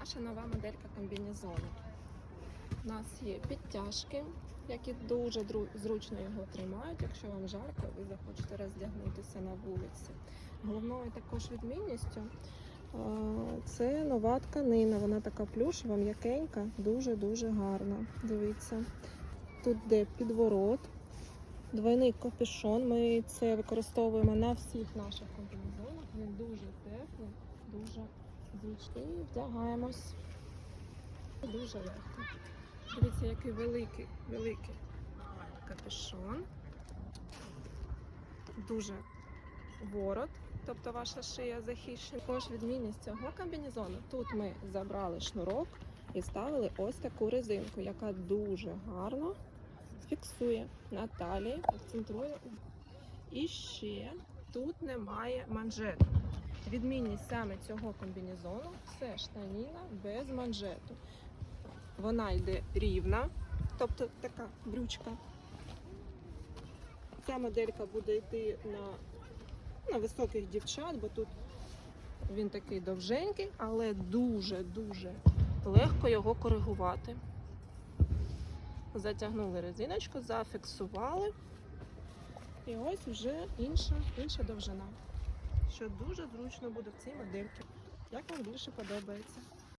Наша нова моделька комбінезону. У нас є підтяжки, які дуже зручно його тримають. Якщо вам жарко, ви захочете роздягнутися на вулиці. Головною також відмінністю е, це нова тканина. Вона така плюшева, м'якенька, дуже-дуже гарна. Дивіться. Тут де підворот, двойний капюшон. Ми це використовуємо на всіх наших комбінезонах. Він дуже теплий, дуже зручний. Вдягаємось. Дуже легко. Дивіться, який великий, великий капюшон. Дуже ворот, тобто ваша шия захищена. Також відмінність цього комбінезону. Тут ми забрали шнурок і ставили ось таку резинку, яка дуже гарно фіксує на талії, акцентрує. І ще тут немає манжету. Відмінність саме цього комбінезону це штаніна без манжету. Вона йде рівна, тобто така брючка. Ця моделька буде йти на, на високих дівчат, бо тут він такий довженький, але дуже-дуже легко його коригувати. Затягнули резиночку, зафіксували. І ось вже інша, інша довжина. Що дуже зручно буде в цій модельці. Як вам більше подобається?